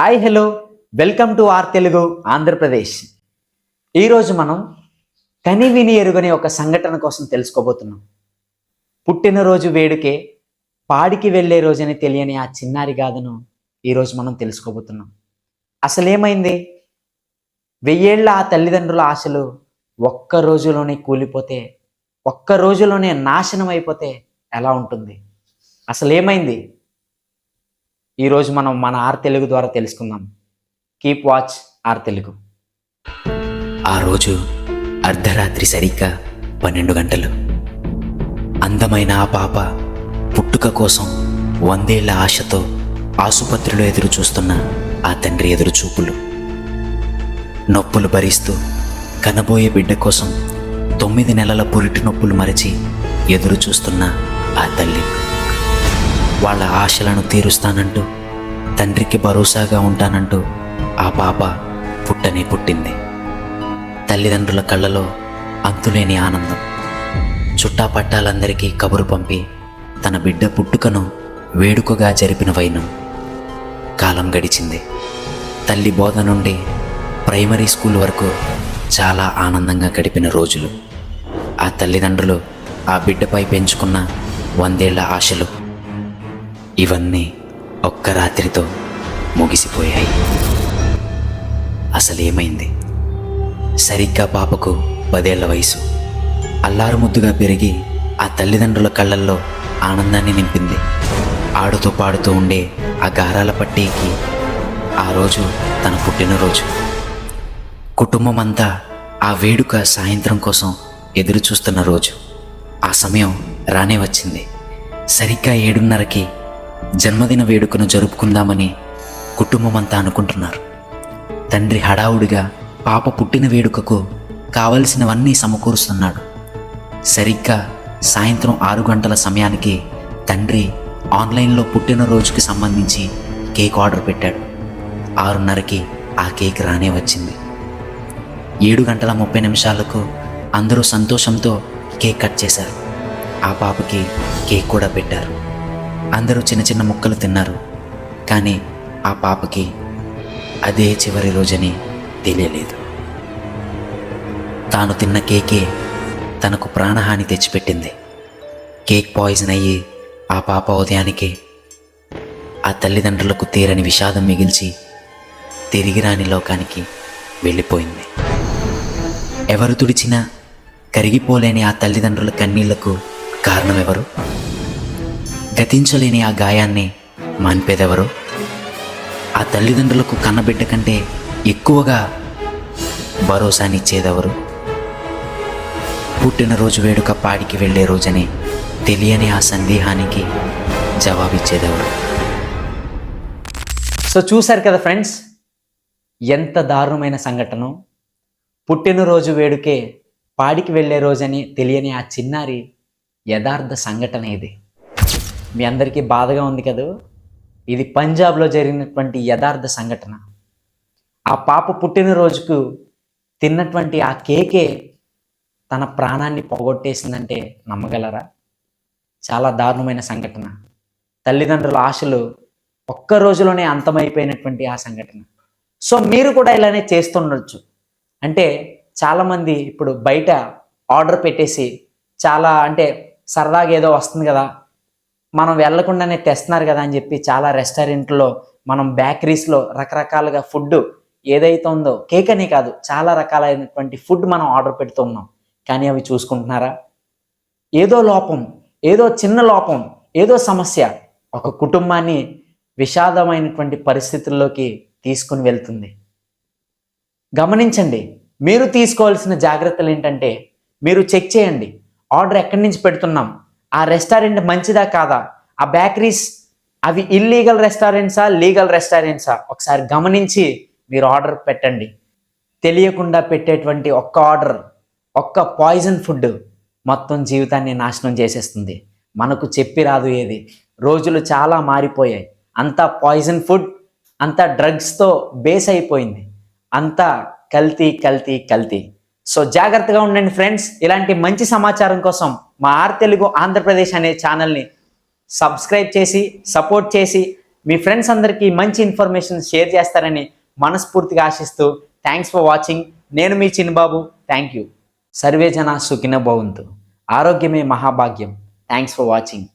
Hi hello. Welcome to R Telugu Andhra Pradesh. ఈరోజు మనం కని విని ఎరుగని ఒక సంఘటన కోసం తెలుసుకోబోతున్నాం. పుట్టినరోజు వేడుకే పాడికి వెళ్ళే రోజని తెలియని ఆ చిన్నారి గాథను ఈరోజు మనం తెలుసుకోబోతున్నాం. అసలేమైంది? వెయ్యేళ్ళ ఆ తల్లిదండ్రుల ఆశలు ఒక్క రోజులోనే కూలిపోతే ఒక్క రోజులోనే నాశనం అయిపోతే ఎలా ఉంటుంది? అసలేమైంది? ఈరోజు మనం మన ఆర్ తెలుగు ద్వారా తెలుసుకుందాం. Keep watch R Telugu. ఆ రోజు అర్ధరాత్రి సరిగ్గా పన్నెండు గంటలు. అందమైన ఆ పాప పుట్టుక కోసం వందేళ్ళ ఆశతో ఆసుపత్రిలో ఎదురు చూస్తున్న ఆ తండ్రి ఎదురు చూపులు నొప్పులు భరిస్తూ కనబోయే బిడ్డ కోసం తొమ్మిది నెలల పురిటి నొప్పులు మరచి ఎదురు చూస్తున్న ఆ తల్లి. వాళ్ళ ఆశలను తీరుస్తానంటూ తండ్రికి భరోసాగా ఉంటానంటూ ఆ పాప పుట్టనే పుట్టింది. తల్లిదండ్రుల కళ్ళలో అంతులేని ఆనందం. చుట్టాపట్టాలందరికీ కబురు పంపి తన బిడ్డ పుట్టుకను వేడుకగా జరిపిన వైనం. కాలం గడిచింది. తల్లి బోధ నుండి ప్రైమరీ స్కూల్ వరకు చాలా ఆనందంగా గడిపిన రోజులు. ఆ తల్లిదండ్రులు ఆ బిడ్డపై పెంచుకున్న వందేళ్ళ ఆశలు ఇవన్నీ ఒక్క రాత్రితో ముగిసిపోయాయి. అసలేమైంది? సరిగ్గా పాపకు పదేళ్ళ వయసు. అల్లారు ముద్దుగా పెరిగి ఆ తల్లిదండ్రుల కళ్ళల్లో ఆనందాన్ని నింపింది. ఆడుతూ పాడుతూ ఉండే ఆ గారాల పట్టీకి ఆ రోజు తన పుట్టినరోజు. కుటుంబం అంతా ఆ వేడుక సాయంత్రం కోసం ఎదురు చూస్తున్న రోజు. ఆ సమయం రానే వచ్చింది. సరిగ్గా ఏడున్నరకి జన్మదిన వేడుకను జరుపుకుందామని కుటుంబమంతా అనుకుంటున్నారు. తండ్రి హడావుడిగా పాప పుట్టిన వేడుకకు కావలసినవన్నీ సమకూరుస్తున్నాడు. సరిగ్గా సాయంత్రం ఆరు గంటల సమయానికి తండ్రి ఆన్లైన్లో పుట్టినరోజుకి సంబంధించి కేక్ ఆర్డర్ పెట్టాడు. ఆరున్నరకి ఆ కేక్ రానే వచ్చింది. ఏడు గంటల ముప్పై నిమిషాలకు అందరూ సంతోషంతో కేక్ కట్ చేశారు. ఆ పాపకి కేక్ కూడా పెట్టారు. అందరూ చిన్న చిన్న ముక్కలు తిన్నారు. కానీ ఆ పాపకి అదే చివరి రోజని తెలియలేదు. తాను తిన్న కేకే తనకు ప్రాణహాని తెచ్చిపెట్టింది. కేక్ పాయిజన్ అయ్యి ఆ పాప ఉదయానికి ఆ తల్లిదండ్రులకు తీరని విషాదం మిగిల్చి తిరిగి రాని లోకానికి వెళ్ళిపోయింది. ఎవరు తుడిచినా కరిగిపోలేని ఆ తల్లిదండ్రుల కన్నీళ్ళకు కారణం ఎవరు గతించలేని ఆ గాయాన్ని మాన్పేదెవరు? ఆ తల్లిదండ్రులకు కన్నబిడ్డ కంటే ఎక్కువగా భరోసానిచ్చేదెవరు? పుట్టినరోజు వేడుక పాడికి వెళ్ళే రోజని తెలియని ఆ సందేహానికి జవాబిచ్చేదెవరు? సో చూశారు కదా ఫ్రెండ్స్ ఎంత దారుణమైన సంఘటన. పుట్టినరోజు వేడుకే పాడికి వెళ్ళే రోజని తెలియని ఆ చిన్నారి యథార్థ సంఘటన ఇది. మీ అందరికీ బాధగా ఉంది కదూ? ఇది పంజాబ్లో జరిగినటువంటి యథార్థ సంఘటన. ఆ పాప పుట్టినరోజుకు తిన్నటువంటి ఆ కేకే తన ప్రాణాన్ని పోగొట్టేసిందంటే నమ్మగలరా? చాలా దారుణమైన సంఘటన. తల్లిదండ్రుల ఆశలు ఒక్క రోజులోనే అంతమైపోయినటువంటి ఆ సంఘటన. సో మీరు కూడా ఇలానే చేస్తుండొచ్చు. అంటే చాలామంది ఇప్పుడు బయట ఆర్డర్ పెట్టేసి చాలా అంటే సరదాగా ఏదో వస్తుంది కదా మనం వెళ్ళకుండానే తెస్తున్నారు కదా అని చెప్పి చాలా రెస్టారెంట్లో మనం బేకరీస్లో రకరకాలుగా ఫుడ్ ఏదైతే ఉందో కేక్ అనే కాదు చాలా రకాలైనటువంటి ఫుడ్ మనం ఆర్డర్ పెడుతూ ఉన్నాం. కానీ అవి చూసుకుంటున్నారా? ఏదో లోపం ఏదో చిన్న లోపం ఏదో సమస్య ఒక కుటుంబాన్ని విషాదమైనటువంటి పరిస్థితుల్లోకి తీసుకుని వెళ్తుంది. గమనించండి మీరు తీసుకోవాల్సిన జాగ్రత్తలు ఏంటంటే మీరు చెక్ చేయండి ఆర్డర్ ఎక్కడి నుంచి పెడుతున్నాం ఆ రెస్టారెంట్ మంచిదా కాదా? ఆ బేకరీస్ అవి ఇల్లీగల్ రెస్టారెంట్సా లీగల్ రెస్టారెంట్సా ఒకసారి గమనించి మీరు ఆర్డర్ పెట్టండి. తెలియకుండా పెట్టేటువంటి ఒక్క ఆర్డర్ ఒక్క పాయిజన్ ఫుడ్ మొత్తం జీవితాన్ని నాశనం చేసేస్తుంది. మనకు చెప్పి రాదు ఏది. రోజులు చాలా మారిపోయాయి. అంతా పాయిజన్ ఫుడ్ అంతా డ్రగ్స్తో బేస్ అయిపోయింది. అంతా కల్తీ కల్తీ కల్తీ. సో జాగ్రత్తగా ఉండండి ఫ్రెండ్స్ ఇలాంటి మంచి సమాచారం కోసం మా ఆర్ తెలుగు ఆంధ్రప్రదేశ్ అనే ఛానల్ని సబ్స్క్రైబ్ చేసి సపోర్ట్ చేసి మీ ఫ్రెండ్స్ అందరికీ మంచి ఇన్ఫర్మేషన్ షేర్ చేస్తారని మనస్ఫూర్తిగా ఆశిస్తూ థ్యాంక్స్ ఫర్ వాచింగ్ నేను మీ చిన్నబాబు. థ్యాంక్ యూ సర్వే జన సుఖిన భవంతు. ఆరోగ్యమే మహాభాగ్యం. Thanks for watching